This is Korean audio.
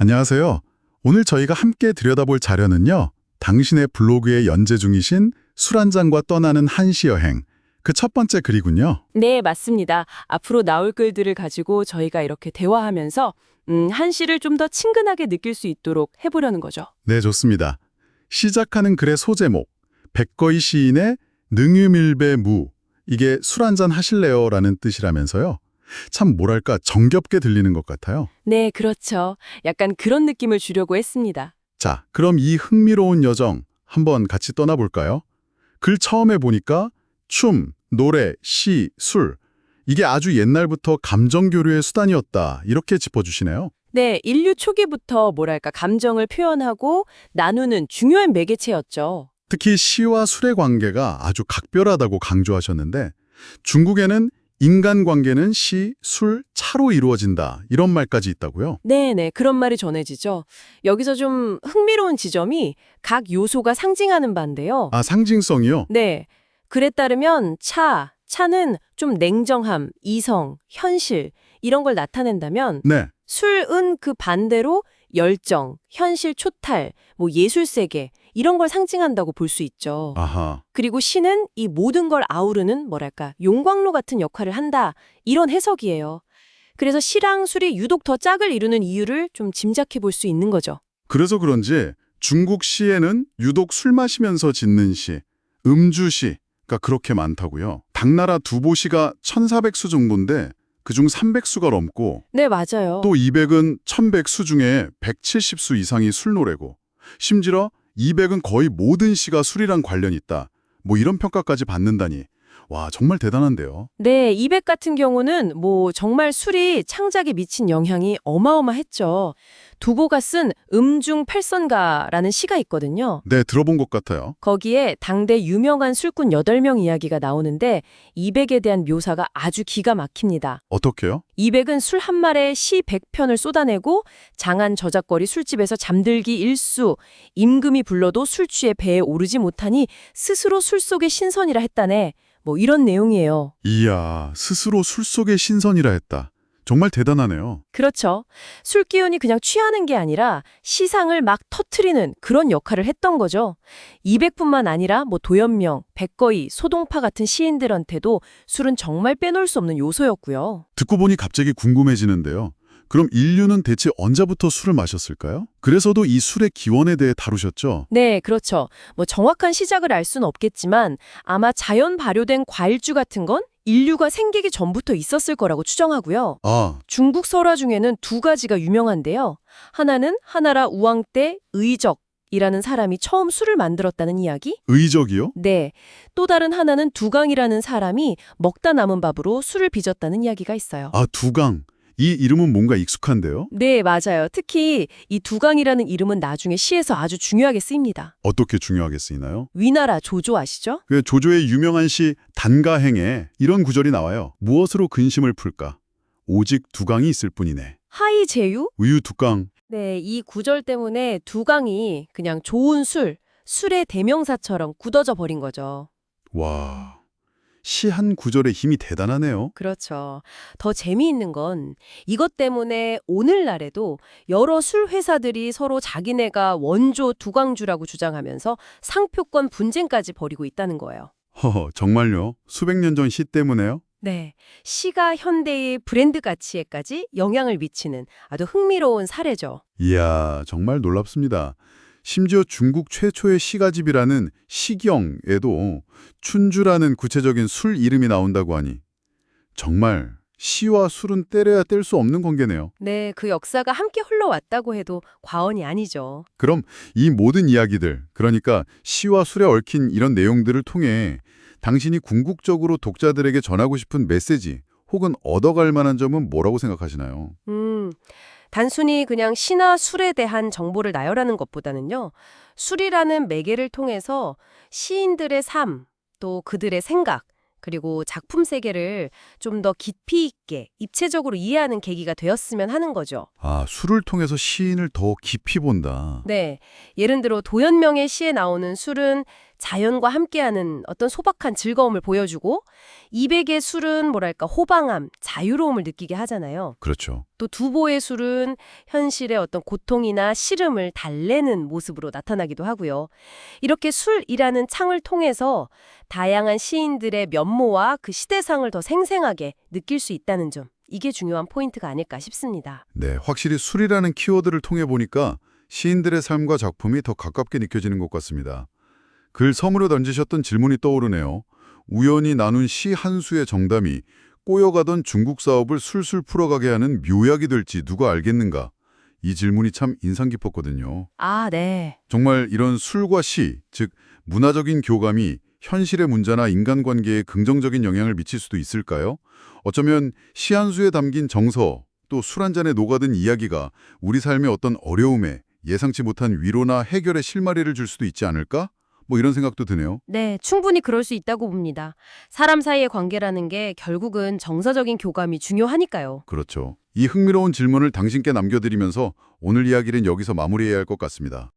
안녕하세요. 오늘 저희가 함께 들여다볼 자료는요. 당신의 블로그에 연재 중이신 술 한 잔과 떠나는 한시 여행. 그 첫 번째 글이군요. 네, 맞습니다. 앞으로 나올 글들을 가지고 저희가 이렇게 대화하면서 음, 한시를 좀 더 친근하게 느낄 수 있도록 해보려는 거죠. 네, 좋습니다. 시작하는 글의 소제목. 백거이 시인의 능유밀배 무. 이게 술 한 잔 하실래요? 라는 뜻이라면서요. 참 뭐랄까 정겹게 들리는 것 같아요. 네, 그렇죠. 약간 그런 느낌을 주려고 했습니다. 자, 그럼 이 흥미로운 여정 한번 같이 떠나볼까요? 글 처음에 보니까 춤, 노래, 시, 술 이게 아주 옛날부터 감정 교류의 수단이었다 이렇게 짚어주시네요. 네, 인류 초기부터 뭐랄까 감정을 표현하고 나누는 중요한 매개체였죠. 특히 시와 술의 관계가 아주 각별하다고 강조하셨는데 중국에는 인간관계는 시, 술, 차로 이루어진다 이런 말까지 있다고요? 네, 네, 그런 말이 전해지죠. 여기서 좀 흥미로운 지점이 각 요소가 상징하는 바인데요. 아 상징성이요? 네. 글에 따르면 차, 차는 좀 냉정함, 이성, 현실 이런 걸 나타낸다면 네. 술은 그 반대로 열정, 현실 초탈, 뭐 예술 세계 이런 걸 상징한다고 볼 수 있죠. 아하. 그리고 시는 이 모든 걸 아우르는 뭐랄까 용광로 같은 역할을 한다 이런 해석이에요. 그래서 시랑 술이 유독 더 짝을 이루는 이유를 좀 짐작해 볼 수 있는 거죠. 그래서 그런지 중국 시에는 유독 술 마시면서 짓는 시, 음주시가 그렇게 많다고요. 당나라 두보시가 1400수 정도인데 그중 300수가 넘고 네, 맞아요. 또 200은 1100수 중에 170수 이상이 술노래고 심지어 200은 거의 모든 시가 술이랑 관련이 있다. 뭐 이런 평가까지 받는다니. 와 정말 대단한데요. 네, 200 같은 경우는 뭐 정말 술이 창작에 미친 영향이 어마어마했죠. 두보가 쓴 음중 팔선가라는 시가 있거든요. 네 들어본 것 같아요. 거기에 당대 유명한 술꾼 8명 이야기가 나오는데 200에 대한 묘사가 아주 기가 막힙니다. 어떻게요? 200은 술 한 말에 시 100편을 쏟아내고 장안 저작거리 술집에서 잠들기 일수, 임금이 불러도 술 취해 배에 오르지 못하니 스스로 술 속의 신선이라 했다네. 뭐 이런 내용이에요. 이야 스스로 술 속의 신선이라 했다. 정말 대단하네요. 그렇죠. 술 기운이 그냥 취하는 게 아니라 시상을 막 터트리는 그런 역할을 했던 거죠. 200뿐만 아니라 뭐 도연명, 백거이, 소동파 같은 시인들한테도 술은 정말 빼놓을 수 없는 요소였고요. 듣고 보니 갑자기 궁금해지는데요. 그럼 인류는 대체 언제부터 술을 마셨을까요? 그래서도 이 술의 기원에 대해 다루셨죠? 네, 그렇죠. 뭐 정확한 시작을 알 수는 없겠지만 아마 자연 발효된 과일주 같은 건 인류가 생기기 전부터 있었을 거라고 추정하고요. 아, 중국 설화 중에는 두 가지가 유명한데요. 하나는 하나라 우왕 때 의적이라는 사람이 처음 술을 만들었다는 이야기? 의적이요? 네. 또 다른 하나는 두강이라는 사람이 먹다 남은 밥으로 술을 빚었다는 이야기가 있어요. 아, 두강. 이 이름은 뭔가 익숙한데요? 네, 맞아요. 특히 이 두강이라는 이름은 나중에 시에서 아주 중요하게 쓰입니다. 어떻게 중요하게 쓰이나요? 위나라 조조 아시죠? 그 조조의 유명한 시 단가행에 이런 구절이 나와요. 무엇으로 근심을 풀까? 오직 두강이 있을 뿐이네. 하이 제유? 우유 두강. 네, 이 구절 때문에 두강이 그냥 좋은 술, 술의 대명사처럼 굳어져 버린 거죠. 와, 시 한 구절의 힘이 대단하네요. 그렇죠. 더 재미있는 건 이것 때문에 오늘날에도 여러 술 회사들이 서로 자기네가 원조 두강주라고 주장하면서 상표권 분쟁까지 벌이고 있다는 거예요. 허허, 정말요? 수백 년 전 시 때문에요? 네. 시가 현대의 브랜드 가치에까지 영향을 미치는 아주 흥미로운 사례죠. 이야, 정말 놀랍습니다. 심지어 중국 최초의 시가집이라는 시경에도 춘주라는 구체적인 술 이름이 나온다고 하니 정말 시와 술은 때려야 뗄 수 없는 관계네요. 네, 그 역사가 함께 흘러왔다고 해도 과언이 아니죠. 그럼 이 모든 이야기들, 그러니까 시와 술에 얽힌 이런 내용들을 통해 당신이 궁극적으로 독자들에게 전하고 싶은 메시지 혹은 얻어갈 만한 점은 뭐라고 생각하시나요? 음, 단순히 그냥 시나 술에 대한 정보를 나열하는 것보다는요, 술이라는 매개를 통해서 시인들의 삶, 또 그들의 생각, 그리고 작품 세계를 좀 더 깊이 있게, 입체적으로 이해하는 계기가 되었으면 하는 거죠. 아, 술을 통해서 시인을 더 깊이 본다. 네. 예를 들어 도연명의 시에 나오는 술은 자연과 함께하는 어떤 소박한 즐거움을 보여주고 200의 술은 뭐랄까 호방함, 자유로움을 느끼게 하잖아요. 그렇죠. 또 두보의 술은 현실의 어떤 고통이나 시름을 달래는 모습으로 나타나기도 하고요. 이렇게 술이라는 창을 통해서 다양한 시인들의 면모와 그 시대상을 더 생생하게 느낄 수 있다는 점. 이게 중요한 포인트가 아닐까 싶습니다. 네, 확실히 술이라는 키워드를 통해 보니까 시인들의 삶과 작품이 더 가깝게 느껴지는 것 같습니다. 글 서문에 던지셨던 질문이 떠오르네요. 우연히 나눈 시 한 수의 정담이 꼬여가던 중국 사업을 술술 풀어가게 하는 묘약이 될지 누가 알겠는가? 이 질문이 참 인상 깊었거든요. 아, 네. 정말 이런 술과 시, 즉 문화적인 교감이 현실의 문제나 인간관계에 긍정적인 영향을 미칠 수도 있을까요? 어쩌면 시 한 수에 담긴 정서, 또 술 한 잔에 녹아든 이야기가 우리 삶의 어떤 어려움에 예상치 못한 위로나 해결의 실마리를 줄 수도 있지 않을까? 뭐 이런 생각도 드네요. 네, 충분히 그럴 수 있다고 봅니다. 사람 사이의 관계라는 게 결국은 정서적인 교감이 중요하니까요. 그렇죠. 이 흥미로운 질문을 당신께 남겨드리면서 오늘 이야기는 여기서 마무리해야 할 것 같습니다.